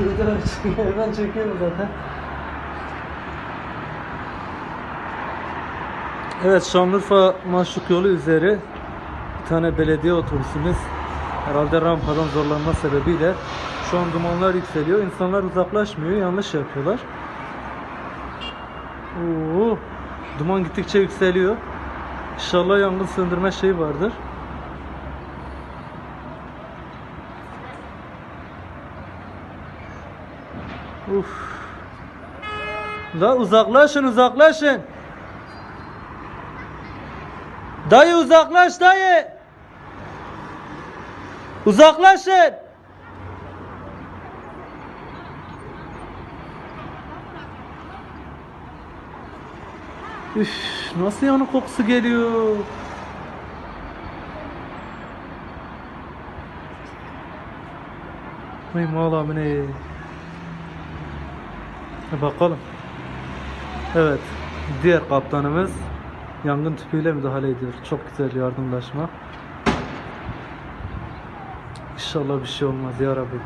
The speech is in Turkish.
Yeter abi ben çekiyorum zaten. Evet Şanlıurfa Maşuk yolu üzeri bir tane belediye otobüsümüz herhalde rampadan zorlanma sebebiyle şu an dumanlar yükseliyor. İnsanlar uzaklaşmıyor, yanlış yapıyorlar. Oo, duman gittikçe yükseliyor. İnşallah yangın söndürme şeyi vardır. Uf. La uzaklaşın uzaklaşın. Dayı uzaklaş dayı. Uzaklaşın. Üf, nasıl yanık kokusu geliyor? Ay mağlam ne? E, Bakalım. Evet, diğer kaptanımız yangın tüpüyle müdahale ediyor. Çok güzel yardımlaşma. İnşallah bir şey olmaz ya Rabbi.